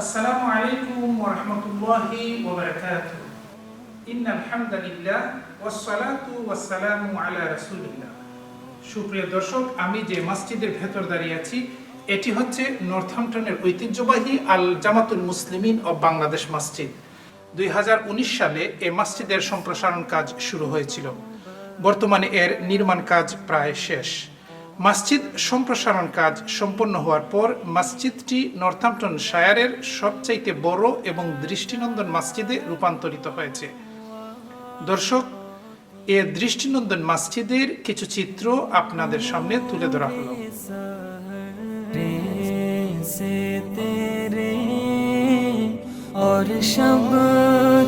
আসসালামু আলাইকুম ওয়া রাহমাতুল্লাহি ওয়া বারাকাতুহু। ইন্নাল হামদালিল্লাহ ওয়াস সালাতু ওয়াস সালামু আলা রাসূলিল্লাহ। সুপ্রিয় দর্শক, আমি যে মসজিদের ভেতর দাঁড়িয়ে আছি, এটি হচ্ছে নর্থহ্যাম্পটনের ঐতিহ্যবাহী আল জামাতুল মুসলিমিন অব বাংলাদেশ মসজিদ। দুই হাজার উনিশ সালে এ মসজিদের সম্প্রসারণ কাজ শুরু হয়েছিল। বর্তমানে এর নির্মাণ কাজ প্রায় শেষ। মসজিদ সম্প্রসারণ কাজ সম্পন্ন হওয়ার পর মসজিদটি নর্থাম্পটন শায়ারের সবচাইতে বড় এবং দৃষ্টিনন্দন মসজিদে রূপান্তরিত হয়েছে দর্শক এ দৃষ্টিনন্দন মসজিদের কিছু চিত্র আপনাদের সামনে তুলে ধরা হলো से तेरे और शब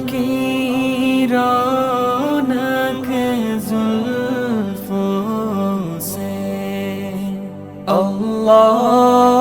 की रौनक Love.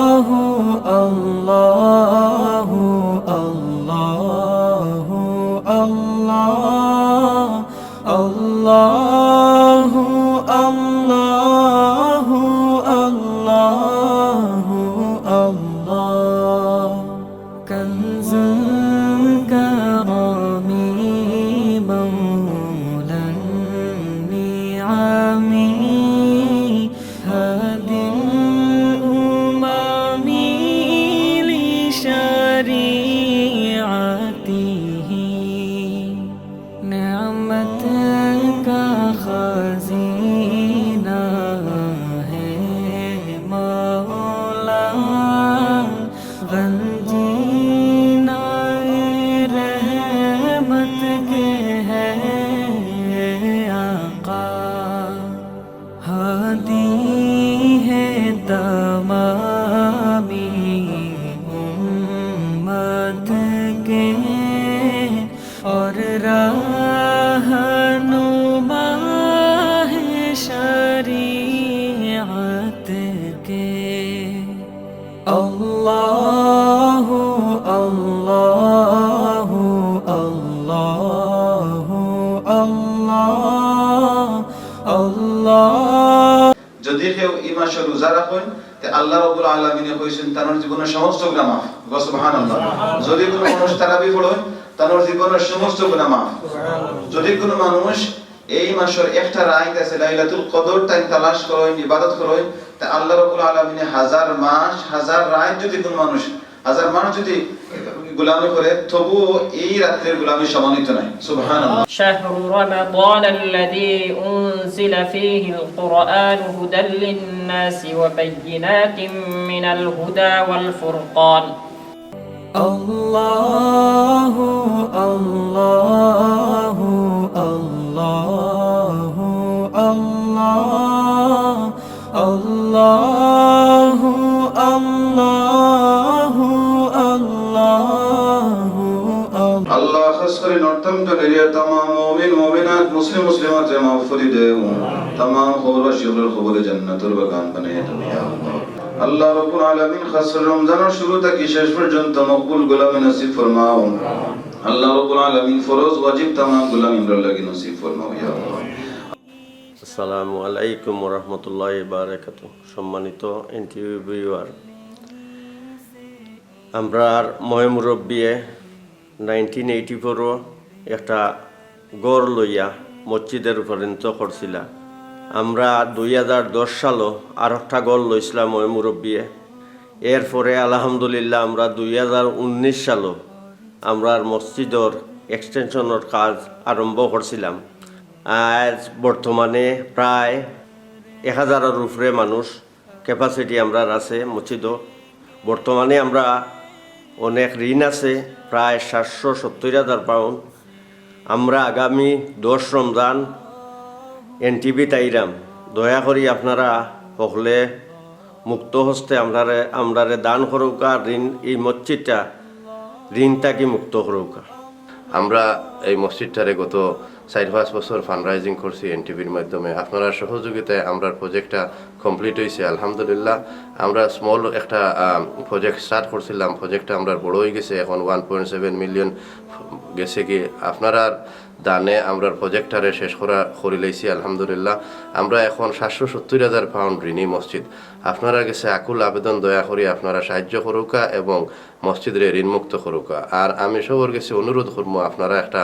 গুনাহ মাফ যদি কোনো মানুষ এই মাসের একটা রাইত আছে লাইলাতুল কদর, তাই তালাশ করো ইবাদত করো তা আল্লাহ রাব্বুল আলামিন হাজার মাস, হাজার রাইত যদি কোন মানুষ, হাজার মানুষ যদি গুলামি করে তবু এই রাতের গুলামি সমানিত নাই। সুবহানাল্লাহ। শাহরু রমাদান আল্লাযী উনসিলা ফীহিল কুরআন হুদাল লিন-নাসি ওয়া বায়িনাতিন মিনাল হুদা ওয়াল ফুরকান। الله الله الله الله الله الله الله الله আল্লাহ খাস করে নর্থম্পটন এরিয়ার তামাম মুমিন মুমিনাত মুসলিম মুসলিমাত রে মাগফিরি দেও তামাম খবরবাসী হলের খবরে জান্নাতুল বাগান বানিয়ে দাও ইয়া আল্লাহ আল্লাহ রাব্বুল আলামিন খাস করে রমজানের শুরু থেকে শেষ পর্যন্ত মকবুল গোলামি নসিব ফরমাও। আল্লাহ রাব্বুল আলামিন ফরজ, ওয়াজিব, তামাম গোলামি আমরা লাগি নসিব ফরমাও, ইয়া আল্লাহ। আসসালামু আলাইকুম রহমতুল্লাহ বারাকাত সম্মানিত এনটিভি ভিউয়ার, আমরা ময়মুরব্বিয়ে নাইনটিন এইটি ফোরও একটা গড় লইয়া মসজিদের পর্যন্ত করছিলা। আমরা দুই হাজার দশ সালও আর একটা গড় লইছিলাম ময়মুরব্বিয়ে এরপরে আলহামদুলিল্লাহ আমরা দুই হাজার উনিশ সালও আমরা মসজিদর এক্সটেনশনের কাজ আরম্ভ করছিলাম। আজ বর্তমানে প্রায় এক হাজারের উপরে মানুষ ক্যাপাসিটি আমরা আছে মসজিদও বর্তমানে আমরা অনেক ঋণ আছে, প্রায় সাতশো সত্তর হাজার পাউন্ড আমরা আগামী দশ রমজান এনটিভি তাইরাম দয়া করি আপনারা সকলে মুক্ত হস্তে আমরারে আমরারে দান করুকা ঋণ এই মসজিদটা ঋণটাকে মুক্ত করুকা আমরা এই মসজিদটারে গত চার পাঁচ বছর ফান্ড রাইজিং করছি এনটিভির মাধ্যমে। আপনারা সহযোগিতায় আমরা প্রজেক্টটা কমপ্লিট হয়েছে আলহামদুলিল্লাহ। আমরা স্মল একটা প্রজেক্ট স্টার্ট করছিলাম। প্রজেক্টটা আমরা বড় হয়ে গেছে, এখন ওয়ান পয়েন্ট সেভেন মিলিয়ন গেছে কি। আপনারা দানে আমরা প্রজেক্টারে শেষ করা করে লেছি আলহামদুলিল্লাহ। আমরা এখন সাতশো সত্তর হাজার পাউন্ড ঋণী মসজিদ। আপনারা কাছে আকুল আবেদন দয়া করি আপনারা সাহায্য করুকা এবং মসজিদের ঋণমুক্ত করুকা আর আমি সবার কাছে অনুরোধ করব আপনারা একটা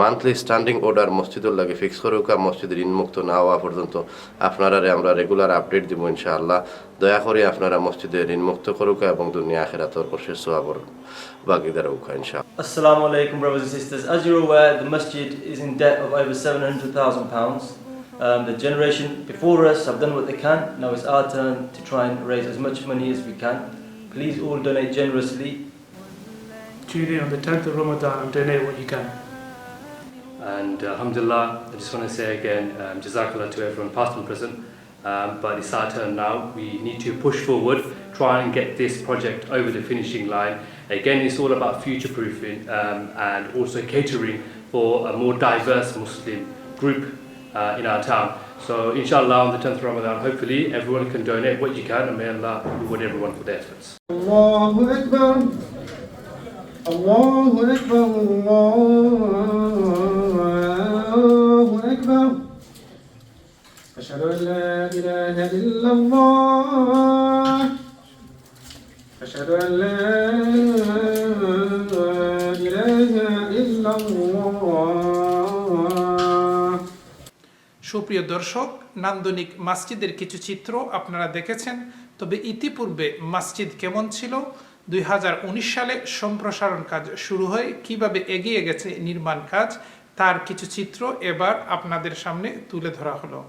মান্থলি স্ট্যান্ডিং অর্ডার মসজিদের লাগে ফিক্স করুকা মসজিদ ঋণমুক্ত না হওয়া পর্যন্ত আপনারা আমরা রেগুলার আপডেট দিব ইনশাআল্লাহ দয়া করে আপনারা মসজিদে ঋণমুক্ত করুকা এবং দুনিয়া আখেরাতর অশেষ উকা ইনশাআল্লাহ Assalamu alaikum, brothers and sisters. As you're aware, the masjid is in debt of over £700,000. Um, the generation before us have done what they can. Now it's our turn to try and raise as much money as we can. Please all donate generously. tune in on the 10th of Ramadan and donate what you can. And uh, alhamdulillah, I just want to say again, um, jazakallah to everyone past and present. Um, but it's our turn now. We need to push forward, try and get this project over the finishing line. Again, it's all about future proofing um, and also catering for a more diverse Muslim group uh, in our town. So, inshallah, on the 10th of Ramadan, hopefully everyone can donate what you can, and may Allah reward everyone for their efforts. الله أكبر الله أكبر الله أكبر أشهد أن لا إله إلا الله أشهد أن لا إله إلا الله সুপ্রিয় দর্শক, নান্দনিক মসজিদের কিছু চিত্র আপনারা দেখেছেন, তবে ইতিপূর্বে মসজিদ কেমন ছিল? দুই হাজার উনিশ সালে সম্প্রসারণ কাজ শুরু হয়ে, কীভাবে এগিয়ে গেছে নির্মাণ কাজ? তার কিছু চিত্র এবার আপনাদের সামনে তুলে ধরা হলো।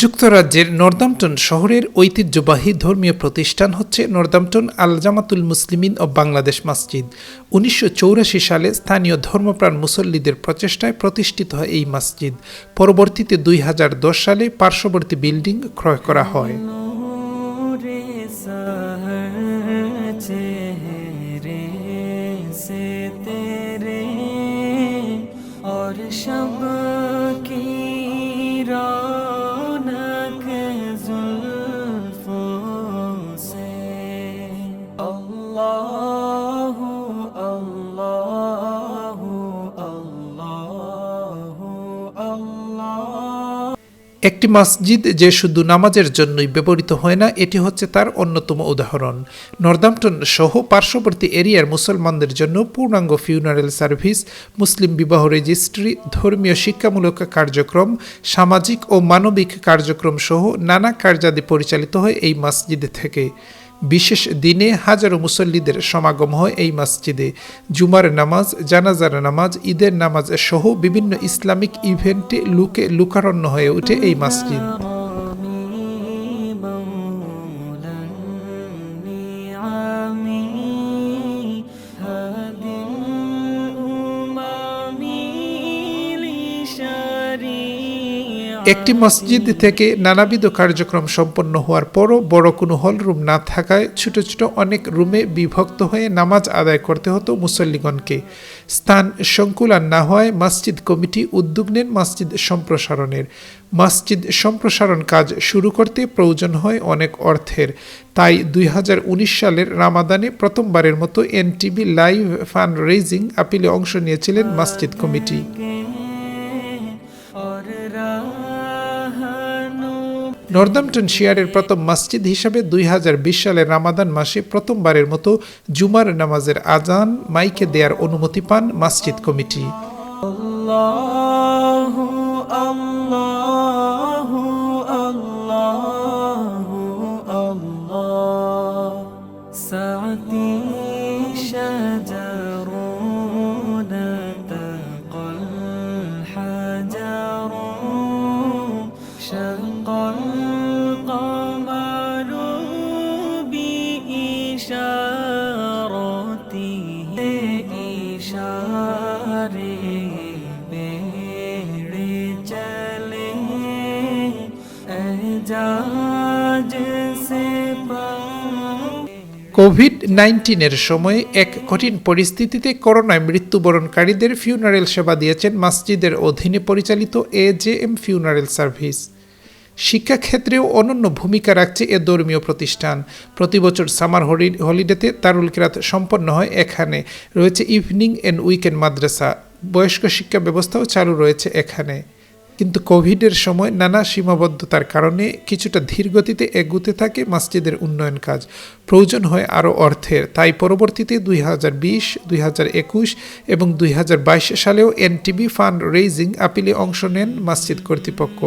যুক্তরাজ্যের নর্দাম্পটন শহরের ঐতিহ্যবাহী ধর্মীয় প্রতিষ্ঠান হচ্ছে নর্দাম্পটন আল জামাতুল মুসলিমিন ও বাংলাদেশ মসজিদ। উনিশশো সালে স্থানীয় ধর্মপ্রাণ মুসল্লিদের প্রচেষ্টায় প্রতিষ্ঠিত হয় এই মসজিদ। পরবর্তীতে দুই হাজার দশ সালে পার্শ্ববর্তী বিল্ডিং ক্রয় করা হয়। একটি মসজিদ যে শুধু নামাজের জন্যই ব্যবহৃত হয় না, এটি হচ্ছে তার অন্যতম উদাহরণ। নর্দাম্পটন সহ পার্শ্ববর্তী এরিয়ার মুসলমানদের জন্য পূর্ণাঙ্গ ফিউনারেল সার্ভিস মুসলিম বিবাহ রেজিস্ট্রি ধর্মীয় শিক্ষামূলক কার্যক্রম, সামাজিক ও মানবিক কার্যক্রম সহ নানা কার্যাদি পরিচালিত হয় এই মসজিদ থেকে। বিশেষ দিনে হাজারো মুসল্লিদের সমাগম হয় এই মসজিদে। জুমার নামাজ, জানাজার নামাজ, ঈদের নামাজ সহ বিভিন্ন ইসলামিক ইভেন্টে লুকে লুকারণ্য হয়ে ওঠে এই মসজিদ। একটি মসজিদ থেকে নানাবিধ কার্যক্রম সম্পন্ন হওয়ার পরও বড় কোনো হল রুম না থাকায় ছোট ছোট অনেক রুমে বিভক্ত হয়ে নামাজ আদায় করতে হতো মুসল্লিগণকে। স্থান সংকুলান না হওয়ায় মসজিদ কমিটি উদ্যোগ নেন মসজিদ সম্প্রসারণের। মসজিদ সম্প্রসারণ কাজ শুরু করতে প্রয়োজন হয় অনেক অর্থের। তাই দুই হাজার উনিশ সালের রামাদানে প্রথমবারের মতো এনটিভি লাইভ ফান্ড রেজিং আপিলে অংশ নিয়েছিলেন মসজিদ কমিটি। নর্দাম্পটন শিয়ারের প্রথম মসজিদ হিসাবে দুই হাজার বিশ সালে রামাদান মাসে প্রথমবারের মতো জুমার নামাজের আজান মাইকে দেয়ার অনুমতি পান মসজিদ কমিটি। আল্লাহ। কোভিড নাইন্টিনের সময়ে এক কঠিন পরিস্থিতিতে করোনায় মৃত্যুবরণকারীদের ফিউনারেল সেবা দিয়েছেন মসজিদের অধীনে পরিচালিত A J M funeral service শিক্ষাক্ষেত্রেও অনন্য ভূমিকা রাখছে এ ধর্মীয় প্রতিষ্ঠান। প্রতি বছর সামার হলি- হলিডেতে তারুল কিরাত সম্পন্ন হয়। এখানে রয়েছে ইভিনিং অ্যান্ড উইকেন্ড মাদ্রাসা। বয়স্ক শিক্ষা ব্যবস্থাও চালু রয়েছে এখানে। কিন্তু কোভিডের সময় নানা সীমাবদ্ধতার কারণে কিছুটা ধীরগতিতে এগুতে থাকে মসজিদের উন্নয়ন কাজ। প্রয়োজন হয় আরও অর্থের। তাই পরবর্তীতে দুই হাজার বিশ, দুই হাজার একুশ এবং দুই হাজার বাইশ সালেও এনটিবি ফান্ড রেইজিং আপিলে অংশ নেন মসজিদ কর্তৃপক্ষ।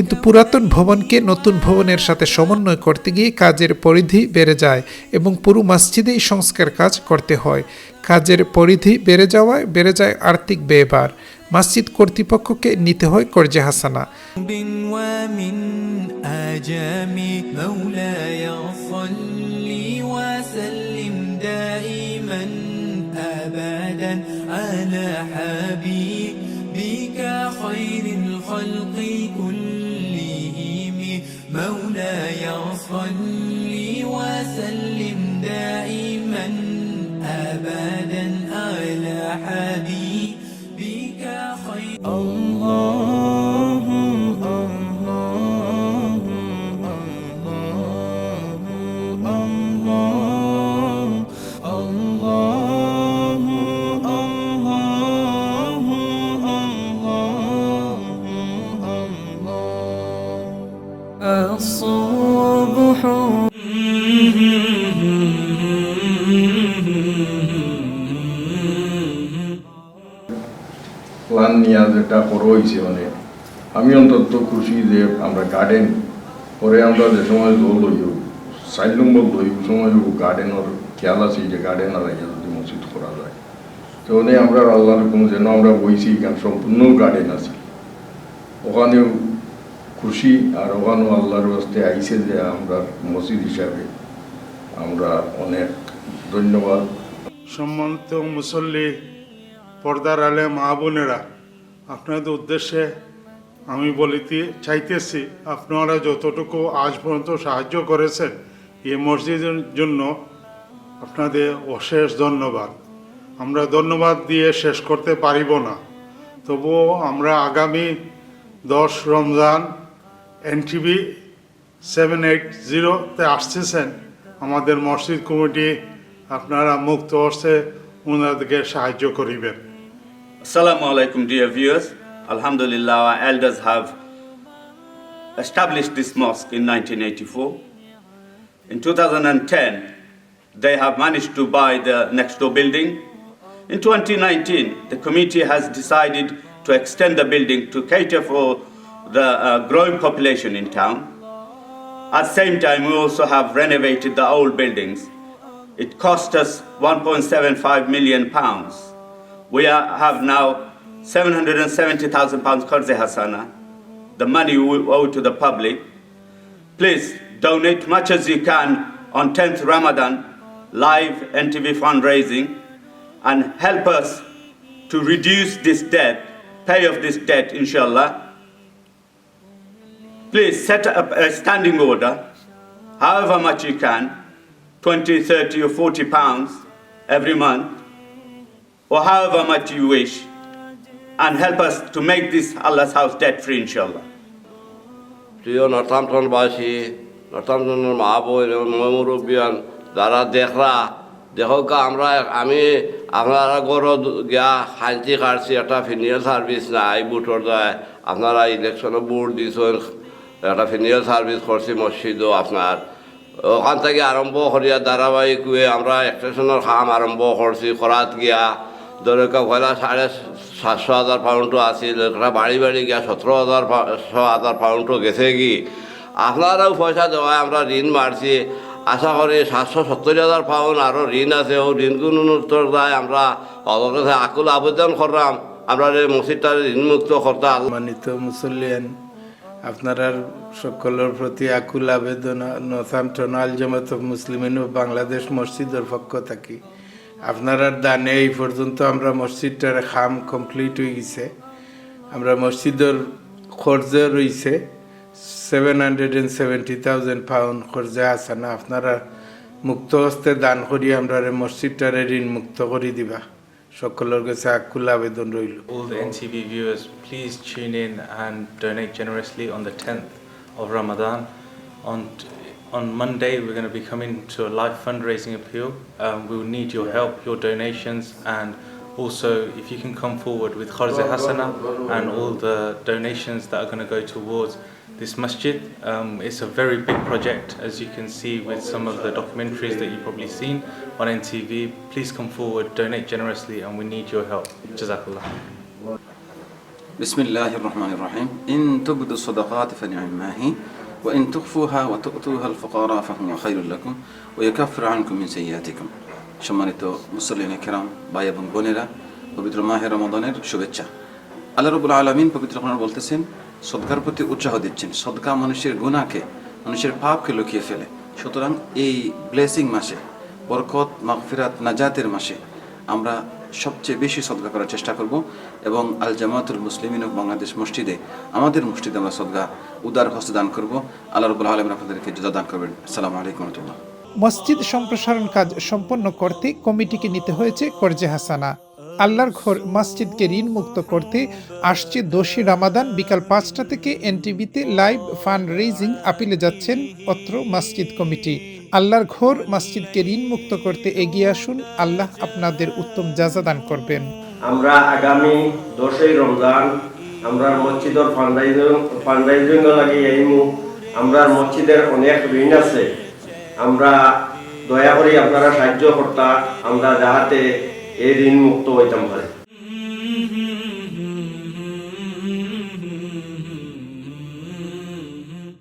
কিন্তু পুরাতন ভবনকে নতুন ভবনের সাথে সমন্বয় করতে গিয়ে কাজের পরিধি বেড়ে যায় এবং পুরো মসজিদেই সংস্কার কাজ করতে হয় কাজের পরিধি বেড়ে যাওয়ায় বেড়ে যায় আর্থিক ব্যয়ভার মসজিদ কর্তৃপক্ষকে নিতে হয় কর্জে হাসানা ومن آجام مولاي صل وسلم دائما أبدا على حبيبك خير الخلق كلهم مولاي صل وسلم যেটা বড় হয়েছে মানে। আমি অন্তত খুশি যে আমরা গার্ডেন পরে আমরা যে সময় জল হইব, চার নম্বর হইব সময় গার্ডেনের খেয়াল আছে যে গার্ডেন আর যদি মসজিদ করা যায়। তো ওনে আমরা আল্লাহর কোনো যেন আমরা বইছি এখানে সম্পূর্ণ গার্ডেন আছে। ওখানেও খুশি আর ওখানেও আল্লাহর বাস্তে আইছে যে আমরা মসজিদ হিসাবে আমরা অনেক ধন্যবাদ। সম্মানিত মুসল্লি, পর্দার আলে মা বোনেরা আপনাদের উদ্দেশ্যে আমি বলিতে চাইতেছি, আপনারা যতটুকু আজ পর্যন্ত সাহায্য করেছেন এই মসজিদের জন্য আপনাদের অশেষ ধন্যবাদ। আমরা ধন্যবাদ দিয়ে শেষ করতে পারিব না। তবুও আমরা আগামী দশ রমজান এনটিভি সেভেন এইট জিরোতে আসতেছেন। আমাদের মসজিদ কমিটি আপনারা মুক্ত হস্তে ওনাদেরকে সাহায্য করিবেন। Assalamu alaikum, dear viewers. Alhamdulillah, our elders have established this mosque in 1984. In 2010, they have managed to buy the next door building. In 2019, the committee has decided to extend the building to cater for the uh, growing population in town. At the same time, we also have renovated the old buildings. It cost us 1.75 million pounds. We are, have now 770,000 pounds Qarze Hasana, the money we owe to the public. Please donate as much as you can on 10th Ramadan, live NTV fundraising, and help us to reduce this debt, pay off this debt, inshallah. Please set up a standing order, however much you can, 20, 30, or 40 pounds every month, or however much you wish, and help us to make this Allah's house debt free, inshallah. প্রিয় নর্থামটনবাসী নর্থামটনের মা বোন এবং মুরব্বিয়ান যারা দেখরা দেখক আমরা আমি আপনারা গরো গিয়া শান্তি কাটছি একটা ফিনিয়াল সার্ভিস নাই বুটর যায় আপনারা ইলেকশনে বুট দিছেন একটা ফিনিয়াল সার্ভিস করছি মসজিদও আপনার। ওখান থেকে আরম্ভ করিয়া ধারাবাহিক আমরা স্টেশনের কাম আরম্ভ করছি করাত গিয়া। ধরে পয়লা সাড়ে সাতশো হাজার পাউন্ডও আছিল একটা বাড়ি বাড়ি গিয়া সতেরো হাজার ছ হাজার পাউন্ডও গেছে কি? আপনারাও পয়সা দেওয়ায় আমরা ঋণ মারছি আশা করি সাতশো সত্তর হাজার পাউন্ড আরও ঋণ আছে ও ঋণগুলো উত্তর দেয় আমরা কাছে আকুল আবেদন করলাম আমরা এই মসজিদটা ঋণমুক্ত করতে সম্মানিত মুসল্লিয়ান আপনার সকলের প্রতি আকুল আবেদন নথান্টন আল জামাত মুসলিমিন বাংলাদেশ মসজিদের পক্ষ থাকি। আপনার দানে এই পর্যন্ত আমরা মসজিদটার খাম কমপ্লিট হয়ে গেছে। আমরা মসজিদের খরচে রয়েছে seven hundred and seventy thousand pound খরচে আছে না। আপনারা মুক্ত হস্তে দান করি আমরা মসজিদটারে ঋণ মুক্ত করে দিবা। সকলের কাছে আকুল আবেদন রইল। All the NTV viewers, please tune in and donate generously on the 10th of Ramadan. On, on Monday, we're going to be coming to a live fundraising appeal. Um, we will need your help, your donations, and also if you can come forward with Kharza Hasana and all the donations that are going to go towards this masjid. Um, it's a very big project, as you can see with some of the documentaries that you've probably seen on NTV. Please come forward, donate generously, and we need your help. Jazakallah. بسم الله الرحمن الرحيم إن تبدوا الصدقات فنعما هي وإن تخفوها وتؤتوها الفقراء فهو خير لكم ويكفر عنكم من سيئاتكم সম্মানিত মুসল্লিন কেরাম ভাই এবং বোনেরা পবিত্র মাহে রমাদানের শুভেচ্ছা আল্লাহ রবুল আলমিন পবিত্র কোরআন বলতেছেন সদকার প্রতি উৎসাহ দিচ্ছেন সদকা মানুষের গুণাকে মানুষের পাপকে লুকিয়ে ফেলে সুতরাং এই ব্লেসিং মাসে বরকত মাগফিরাত নাজাতের মাসে আমরা সবচেয়ে বেশি সদকা করার চেষ্টা করব এবং আল জামাতুল মুসলিমিন বাংলাদেশ মসজিদে আমাদের মসজিদে আমরা সদকা উদার হস্তে দান করব। আল্লাহ রবুল আলমিন আপনাদেরকে যুদা দান করবেন। আসসালামু আলাইকুম রহমতুল্লাহ। মসজিদ সম্প্রসারণ কাজ সম্পন্ন করতে কমিটিকে নিতে হয়েছে করজে হাসানা। আল্লাহর ঘর মসজিদকে ঋণ মুক্ত করতে আসছে দোষী রামাদান বিকাল পাঁচটা থেকে এনটিভিতে লাইভ ফান্ড রেইজিং আপিলে যাচ্ছেন অত্র মসজিদ কমিটি। আল্লাহর ঘোর মসজিদকে ঋণ মুক্ত করতে এগিয়ে আসুন। আল্লাহ আপনাদের উত্তম যাজা দান করবেন। আমরা আগামী দশই রমজান, আমরা মসজিদের ফান্ডাইজিং ফান্ডাইজিং লাগে এইমু আমরা মসজিদের অনেক ঋণ আছে। আমরা দয়া করে আপনারা সাহায্য করতা, আমরা যাহাতে এই ঋণ মুক্ত হইতাম পারি